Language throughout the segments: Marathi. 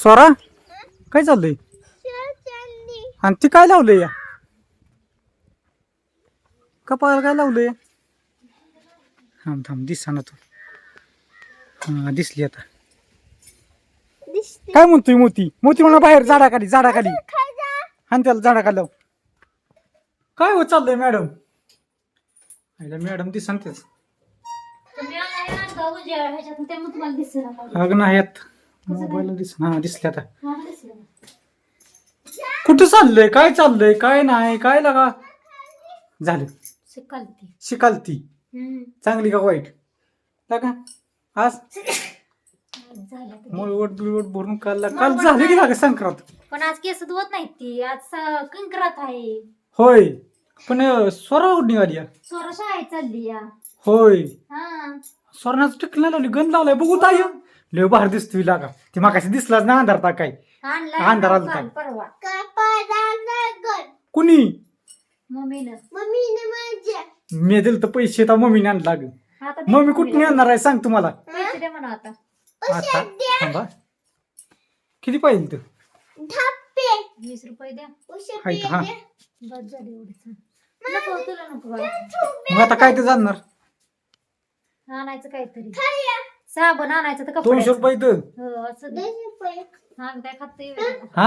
स्वरा काय चाललंय? आणि ती काय लावलंय या? कपाळाला काय लावलंय? थांब थांब दिसा ना तू. हा दिसली आता. काय म्हणतोय मोती? मोती म्हणा बाहेर झाडाखाली झाडाखाली. आणि त्याला झाडाखाली लाव. काय हो चाललंय मॅडम? आईला मॅडम तेच. दिसेना का? अग नाही आहेत मोबाईल दिस हा दिसले आता. कुठं चाललंय? काय चाललंय? काय नाही? काय लगा? झालं. शिकाल ती शिकाल ती हम्म. चांगली का वाईट? लगा. आज झालं ते. मुळवट बिळवट भरून काल काल झालं की लागा संक्रांत? पण आज केस धुवत नाहीत ती. आज स- कंकरात आहे. होय. पण स्वरा निघाली या. सोरा शाळेत चालली या. होय. हा. स्वराचं टिकलं लावली. गंध लावलाय बघू ताय लय बाहेर दिसतोय लागा. ती मागाशी दिसलाच ना अंधारता काय आणलाय अंधार आला काल काय? परवा? कुणी? मम्मीनं. मी दिलं तर पैसे तर मम्मीने आणला ग आता दे मम्मी कुठून. आणणार आहे सांग तुम्हाला? पैसे दे म्हणा आता. आता? थांबा. किती पाहिजे तर? वीस रुपये द्या. हाय हा. बस झाली एवढीच. नको तुला नको बाळा. मग आता काय ते जाणार? आणायचं काहीतरी. साबण आणायचं तर दोनशे कपड्याचं. रुपये हो असं दे. आम्ही काय खातोय? हा?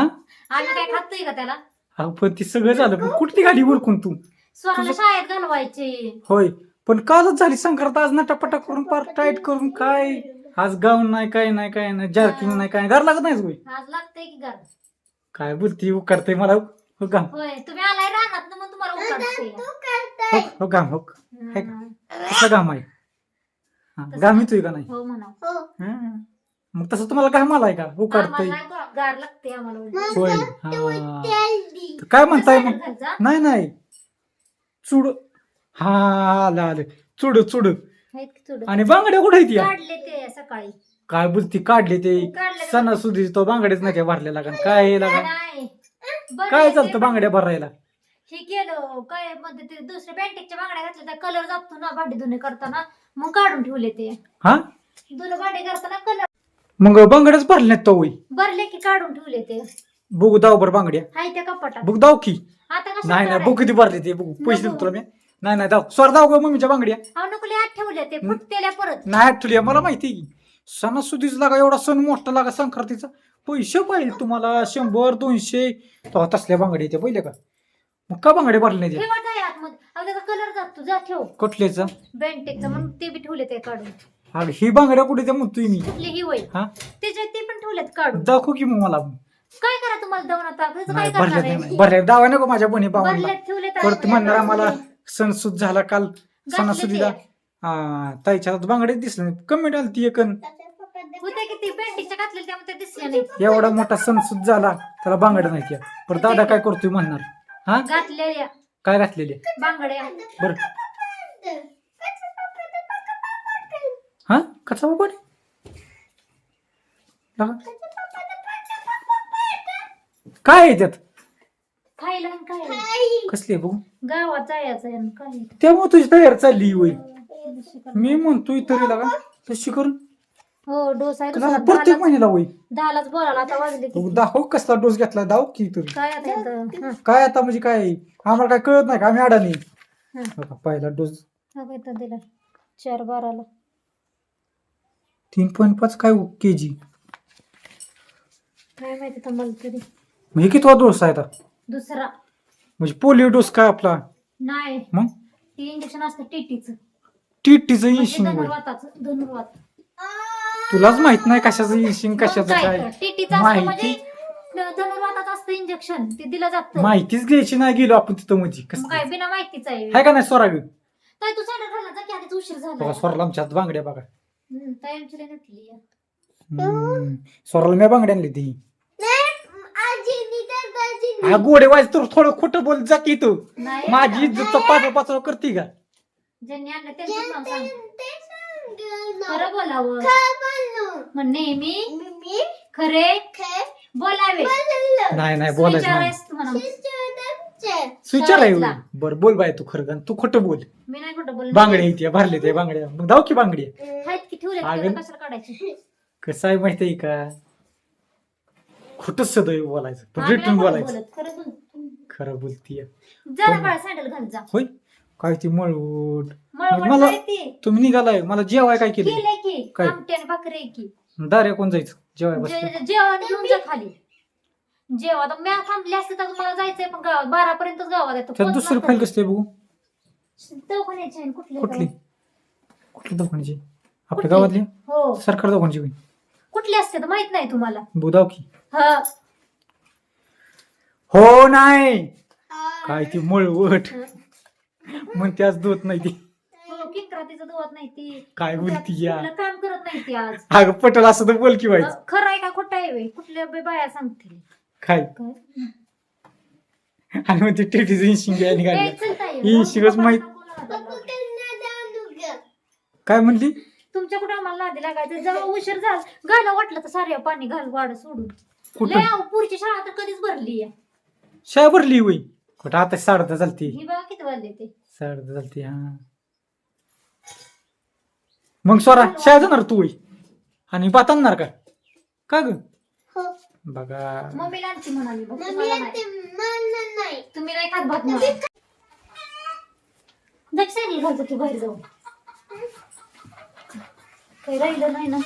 आम्ही काय खातोय का त्याला? अहो, पण ती सगळं झालं. पण कुठली गाडी उरकून तू? स्वराला शाळेत घालवायचे. होय. पण कालच झाली संक्रांत. आज नटापटा करून पार टाईट करून काय? आज गाऊन नाही काय नाही काय नाही जर्किंग नाही काय घर लागत नाही होय? आज लागतंय की घर काय बोलती उकारते मला. हो गाम होय तुम्ही आलाय राहणार ना मग तुम्हाला उकाडते हो हो गाम हो. हे का? कसला गाम आहे? हा, गाम येतोय का नाही? हो म्हणा. हा. मग तसं तुम्हाला घाम आलाय का? उकारतय आम्हाला नाही गा- गार लागते आम्हाला उलट. होय. हा. तर काय म्हणताय मग. नाही नाही. चुड. हा आलं आलं. चुड चुड. आहेत की थोडं. आणि बांगड्या कुठे आहेत या? काढले ते सकाळी. काय बोलती काढले ते? काढले. सणासुदी तो बांगडेच नाही काय भरलेला का काय हे लागा नाही बरं काय ते- चालतं बांगड्या भरायला? हे केलं काय मध्ये ते दुसऱ्या बँटेकच्या बांगड्या घातल्या त्या कलर जातो ना भांडी धुणे करताना मग काढून ठेवले ते. हा? धुणं भांडी करताना कलर मग बांगड्याच भरल्यात तो होई भरले की काढून ठेवले ते. बघू दाव बर बांगड्या. हाय त्या कपाटात. बघ दाव की. आता कसं नाही नाही बघ किती भरले ते बघू. पैसे. देतो तुला मी. नाही नाही दाव. स्वर दाव ग मम्मीच्या बांगड्या. अहो नको आत ठेवले ते. फुटतेल्या परत. नाही आठवली मला माहिती आहे की सणासुदीच लागा एवढा सण मोठा लागा संक्रांतीचा. पैसे पाहिजे तुम्हाला. शंभर दोनशे. तसल्या बांगड्या येते पहिले का? मग का बांगड्या भरले ठेवा काय आतमध्ये? अहो त्याचा कलर जातो जा ठेव. बेंटेकचा म्हणून ते बी ठेवले ते काढून. अरे ही बांगड्या कुठे त्या म्हणतोय मी? कुठली ही होईल हा? त्याच्यात ते पण ठेवलेत काढून. दाखव की मग मला. काय करा तुम्हाला आता त्याचं काय नाही करणार भरल्या आहे? नाही. भरल्या दावा नको माझ्या बहिणी भरल्यात ठेवलेत परत म्हणणार आम्हाला सणसूद झाला काल. सणासुदीला. ते. हा ताईच्या हातात बांगडे दिसले कमेंट आली ती एकन ते बेंटिकच्या त्यामुळे ते नाही एवढा मोठा सणसूद झाला त्याला बांगड्या नाही त्या पण दादा काय करतोय म्हणणार? हा? घातलेल्या. काय घातलेले? बांगड्या. बर. हा? कसा बाबा काय आहे त्यात? खायला आणि काय? कसले बघू. गावात जायचं आहे आणि काय त्यामुळे तुझी तयार चालली होय. मी म्हणतोय तरी लागा तशी करून. हो डोस आहे. प्रत्येक महिन्याला होई दहालाच बोलायला आता वाजले की बघू, दाखव कसला डोस घेतला दाव की तरी. काय आता इथं? हं, काय आता म्हणजे काय? आम्हाला काय कळत नाही का? आम्ही अडाणी. हं. बघा, पहिला डोस. हा काय चार बाराला. तीन पॉईंट पाच काय के जी काय माहिती तुम्हाला तरी. हे कितवा डोस आहे आता? दुसरा. म्हणजे पोलिओ डोस काय आपला? नाही. मग? ते इंजेक्शन असतं टीटीचं. टीटीचं म्हणजे इंशिंग होय. धनुर्वाताचं धनुर्वात. तुलाच माहीत नाही कशाचं इंशिंग कशाचं काय टीटीचं असतं म्हणजे माहिती धनुर्वाताचं असतं इंजेक्शन ते दिलं जातं. माहितीच घ्यायची नाही गेलो आपण तिथं म्हणजे. मग काय बिना माहितीच आहे. आहे का नाही स्वराग ताई तू साडा घालला जा की आधीच उशीर झाला. बघा स्वराला आमच्या हात बांगड्या बघा. हं, ताई आमची लई नटली आहे. हम्म. स्वराला मी बांगड्या आणली ती. हा गोडे वाज तर थोडं खोटं बोल जा की तू. नाही माझी इज्जत पाच पाच करते का? ज्यांनी आणलं त्यांचं नाव सांग. खरं बोलावं. मग नेहमी खरे बोलावे. नाही नाही बोलायचं नाही. विचारायचं तुम्हाला. स्विचर आहे शाळेतला. बर बोल बाय तू खरं तू खोटं बोल. मी नाही कुठं बोल बांगड्या येते भरले ते बांगड्या. मग जाऊ की बांगड्या आहेत की ठेवले अगं. कशाला काढायची? कसं आहे माहिती आहे का? खोटच सदैव बोलायचं. पण बोलायचं. बोलत, खरं बोल. खरं बोलतीय. जरा बाळा सँडल घाल जा. होय? काय ती मळवट? मळवट मला- नाही ती. तुम्ही निघालाय मला जेवाय काय केलं केलंय की काय? आमटी आणि भाकरी आहे की. दार्या कोण जायचं? जेवाय बस जे- जेवण घेऊन जा खाली. थांबली असते तर मला जायचंय पण गावात बारा पर्यंतच गावात येतो त्यात दुसरं फाईल कसले बघू? दवाखान्याची आहे ना, कुठली कुठली? दवाखान्याची? आपल्या कुठली? गावातली? हो. सरकार दवाखान्याची होईल. कुठली असते तर माहीत नाही तुम्हाला. बुधाव की. हा. हो नाही. काय ती मळवट? म्हणते आज दूध नाही ती. हो, किंक्रातीचं दुवत नाही ती. काय बोलती या. कुठलं काम करत नाही ती आज. अगं पटल असं तर बोल की व्हायचं अ, खरं आहे का खोटं आहे बे? कुठल्या बे बाया सांगतील काय? आणि मग ते टेटीचं इंशिंग ए, चल ताई. ही माहीत काय म्हणली? तुमच्या कुठं आम्हाला नादी लागायचं? जेव्हा उशीर झाला. घाला वाटलं तर साऱ्या पाणी घाल वाढ सोडून. कुठं? लय पुढची शाळा तर कधीच भरली आहे. शाळा भरली होई कुठं? आता साडता चालती ही बघा किती वाजले ते. हा मग स्वरा शाळा जाणार तू आणि भात आणणार का? का ग? बघा. मम्मीला आणखी म्हणाली बघ, तुम्हाला नाही. तुम्ही नाही खात भात म्हणून. जा की सायकल घालतो की बाहेर जाऊन. काही राहिलं नाही ना.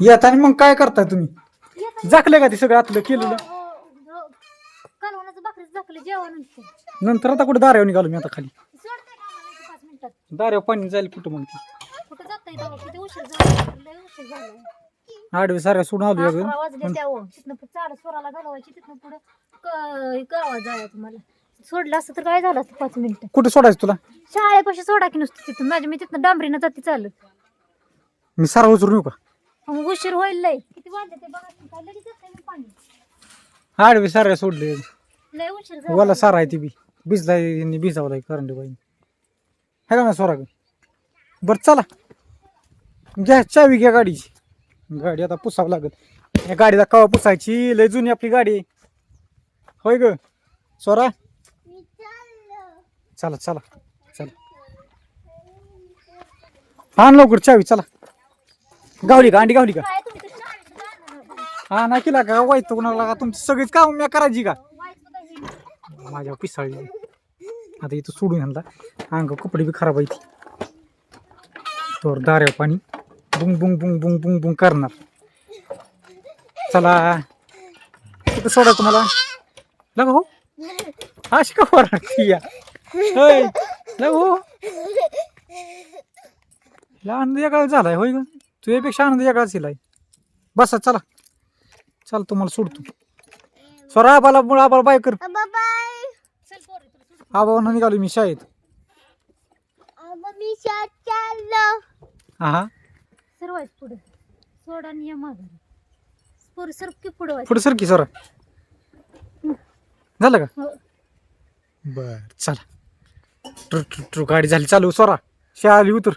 येत आणि मग काय करताय तुम्ही? जाकले का ते सगळं आतलं केलेलं? झाकलं जेवण नसतं. नंतर आता कुठे दाऱ्यावर निघालो मी आता खाली. का आम्हाला इथं पाच मिनिटात दाऱ्यावर पाणी जाईल कुठं मग ती. कुठं जाताय तेव्हा? किती उशीर झाला? लय उशीर झाला. आडवे साऱ्या सोडून आलो अकरा वाजले अगं त्यावर तिथनं पुढे चाल स्वराला घालवायची तिथनं पुढं क- गावात जायला तुम्हाला. सोडलं असतं तर काय झालं असतं पाच मिनिटं? कुठे सोडायचं तुला? शाळेपाशी सोडा की नुसतं तिथून माझी मी तिथनं डांबरीनं जाते चालत. मी सारा उचलून येऊ का? मग उशीर होईल लय. किती वाजले ते बघा. की काय लगेच येतंय मी पाणी. आडवे साऱ्या सोडले. लय उशीर झाला. वाला सारा आहे ती बी. भिजलाय यांनी भिजावलाय करंडी बाई है का ना सोरा बर चला. घ्या चावी घ्या गाडीची. गाडी आता पुसावं लागत या गाडीला कवा पुसायची? लय जुनी आपली गाडी आहे. होय ग? सोरा चला चला चला. आण लवकर चावी चला. गावली का? अंडी गावली का? काय तर शाळेत होता. हा ना केला का? वाईट कोणाला का? तुमची सगळीच काम मी करायची का. माझ्या पिसाळली. आता इथं सोडून आणला. अंग कपडे बी खराब आहे ती तोर दाऱ्या पाणी बुंग बुंग बुंग बुंग बुंग बुंग करणार. चला. कुठं सोडा तुम्हाला लग हो. अशी का वरडती या? लग हो. आनंद वेगळा झालाय होय ग. तुझ्यापेक्षा आनंद वेगळाच आहे बसा चला. चल तुम्हाला सोडतो. स्वरा आबाला आबाला बाय कर. आबावना निघालो मी शाळेत. हा सरवायच पुढे. सोडा आणि या माघारी. पोरी सर की पुढे व्हायचं. पुढे सर की सर. झालं का? हो. बर चला. ट्रू ट्रू ट्रू गाडी झाली. चालू सोरा. शाळा आली उतर.